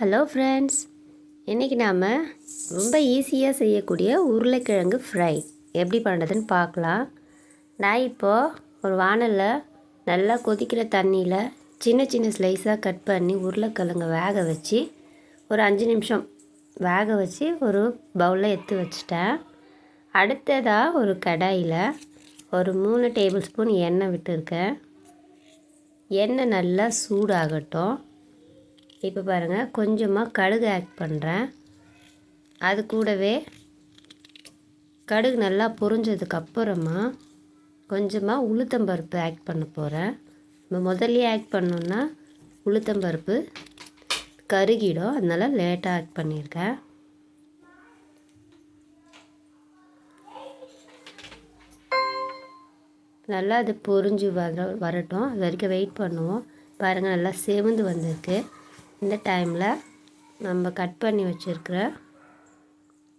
Hello friends இன்றைக்கி நாம் ரொம்ப ஈஸியாக செய்யக்கூடிய உருளைக்கிழங்கு ஃப்ரை எப்படி பண்ணுறதுன்னு பார்க்கலாம். நான் இப்போது ஒரு வானலில் நல்லா கொதிக்கிற தண்ணியில் சின்ன சின்ன ஸ்லைஸாக கட் பண்ணி உருளைக்கிழங்கு வேக வச்சு ஒரு அஞ்சு நிமிஷம் வேக வச்சு ஒரு பவுலில் எடுத்து வச்சுட்டேன். அடுத்ததாக ஒரு கடாயில் ஒரு மூணு டேபிள் ஸ்பூன் எண்ணெய் விட்டுருக்கேன். எண்ணெய் நல்லா சூடாகட்டும். இப்போ பாருங்கள் கொஞ்சமாக கடுகு ஆட் பண்ணுறேன் அது கூடவே கடுகு நல்லா பொரிஞ்சதுக்கப்புறமா கொஞ்சமாக உளுத்தம்பருப்பு ஆட் பண்ண போகிறேன் நம்ம முதல்லையே ஆட் பண்ணோன்னா உளுத்தம்பருப்பு கருகிடும். அதனால் லேட்டாக ஆட் பண்ணியிருக்கேன். நல்லா அது பொறிஞ்சு வர வரட்டும். அது வரைக்கும் வெயிட் பண்ணுவோம். பாருங்கள் நல்லா செவந்து வந்திருக்கு. இந்த டைமில் நம்ம கட் பண்ணி வச்சுருக்கிற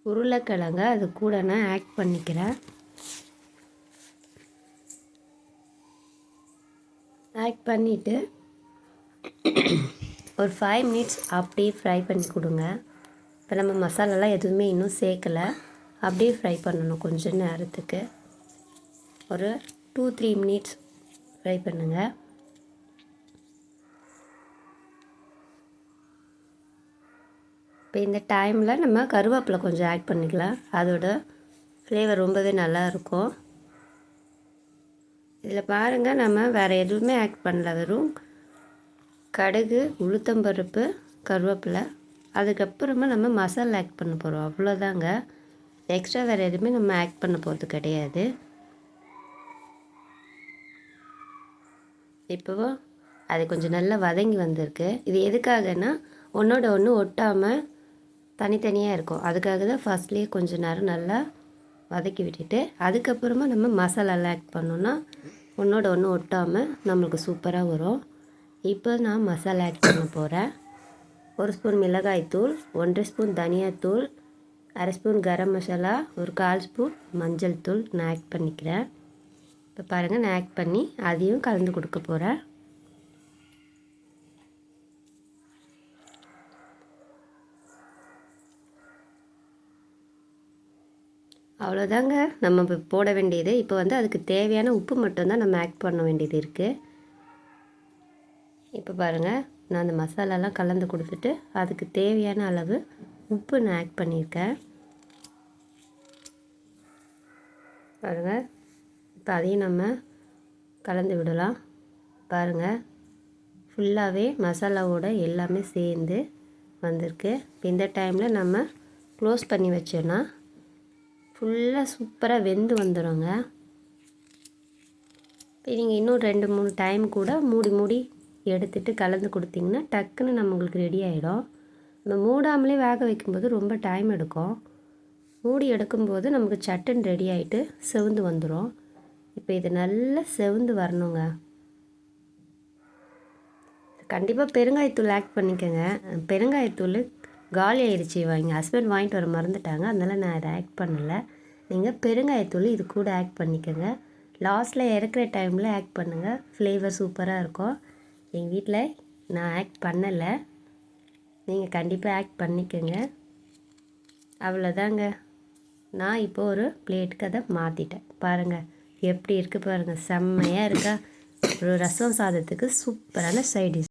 உருளைக்கிழங்க அது கூட நான் ஆட் பண்ணிக்கிறேன். ஆட் பண்ணிவிட்டு ஒரு ஃபைவ் மினிட்ஸ் அப்படியே ஃப்ரை பண்ணி கொடுங்க. இப்போ நம்ம மசாலாலாம் எதுவுமே இன்னும் சேர்க்கலை. அப்படியே ஃப்ரை பண்ணணும் கொஞ்சம் நேரத்துக்கு. ஒரு டூ த்ரீ மினிட்ஸ் ஃப்ரை பண்ணுங்கள் இப்போ இந்த டைமில் நம்ம கருவேப்பிலை கொஞ்சம் ஆட் பண்ணிக்கலாம். அதோட ஃப்ளேவர் ரொம்பவே நல்லாயிருக்கும் இதில் பாருங்கள் நம்ம வேறு எதுவுமே ஆட் பண்ணல. வெறும் கடுகு உளுத்தம்பருப்பு கருவேப்பிலை. அதுக்கப்புறமா நம்ம மசாலா ஆட் பண்ண போகிறோம் அவ்வளோதாங்க எக்ஸ்ட்ரா வேறு எதுவுமே நம்ம ஆட் பண்ண போகிறது கிடையாது. இப்போது அது கொஞ்சம் நல்லா வதங்கி வந்திருக்கு. இது எதுக்காகனா ஒன்றோட ஒன்று ஒட்டாமல் தனித்தனியாக இருக்கும். அதுக்காக தான் ஃபஸ்ட்லேயே கொஞ்சம் நேரம் நல்லா வதக்கி விட்டுட்டு அதுக்கப்புறமா நம்ம மசாலாலாம் ஆட் பண்ணோன்னா ஒன்றோட ஒன்று ஒட்டாமல் நம்மளுக்கு சூப்பராக வரும். இப்போ நான் மசாலா ஆட் பண்ண போகிறேன் ஒரு ஸ்பூன் மிளகாய்த்தூள் ஒன்றரை ஸ்பூன் தனியாத்தூள் அரை ஸ்பூன் கரம் மசாலா ஒரு கால் ஸ்பூன் மஞ்சள் தூள் நான் ஆட் பண்ணிக்கிறேன். இப்போ பாருங்கள் நான் ஆட் பண்ணி அதையும் கலந்து கொடுக்க போகிறேன் அவ்வளோதாங்க நம்ம இப்போ போட வேண்டியது. இப்போ வந்து அதுக்கு தேவையான உப்பு மட்டும்தான் நம்ம ஆட் பண்ண வேண்டியது இருக்குது இப்போ பாருங்கள் நான் அந்த மசாலாலாம் கலந்து கொடுத்துட்டு அதுக்கு தேவையான அளவு உப்பு நான் ஆட் பண்ணியிருக்கேன். பாருங்கள் இப்போ அதையும் நம்ம கலந்து விடலாம். பாருங்கள் ஃபுல்லாகவே மசாலாவோட எல்லாமே சேர்ந்து வந்திருக்கு. இந்த டைமில் நம்ம க்ளோஸ் பண்ணி வச்சோன்னா ஃபுல்லாக சூப்பராக வெந்து வந்துடுங்க இப்போ நீங்கள் இன்னும் ரெண்டு மூணு டைம் கூட மூடி மூடி எடுத்துகிட்டு கலந்து கொடுத்திங்கன்னா டக்குன்னு நம்மளுக்கு ரெடி ஆகிடும் நம்ம மூடாமலே வேக வைக்கும்போது ரொம்ப டைம் எடுக்கும். மூடி எடுக்கும்போது நமக்கு சட்டன் ரெடி ஆகிட்டு செவந்து வந்துடும் இப்போ இது நல்லா செவந்து வரணுங்க. கண்டிப்பாக பெருங்காயத்தூள் ஆட் பண்ணிக்கோங்க. பெருங்காயத்தூள் காலி ஆயிடுச்சு வாங்கி ஹஸ்பண்ட் வாங்கிட்டு வர மறந்துட்டாங்க. அதனால் நான் அதை ஆக்ட் பண்ணலை. நீங்கள் பெருங்காயத்தூள் இது கூட ஆக்ட் பண்ணிக்கோங்க. லாஸ்ட்டில் இறக்குற டைமில் ஆக்ட் பண்ணுங்கள் ஃப்ளேவர் சூப்பராக இருக்கும். எங்கள் வீட்டில் நான் ஆக்ட் பண்ணலை. நீங்கள் கண்டிப்பாக ஆக்ட் பண்ணிக்கோங்க. அவ்வளோதாங்க. நான் இப்போ ஒரு பிளேட்டுக்கு அதை மாற்றிட்டேன் பாருங்கள் எப்படி இருக்குது பாருங்கள் செம்மையாக இருக்கா? ஒரு ரசம் சாதத்துக்கு சூப்பரான சைடிஷ்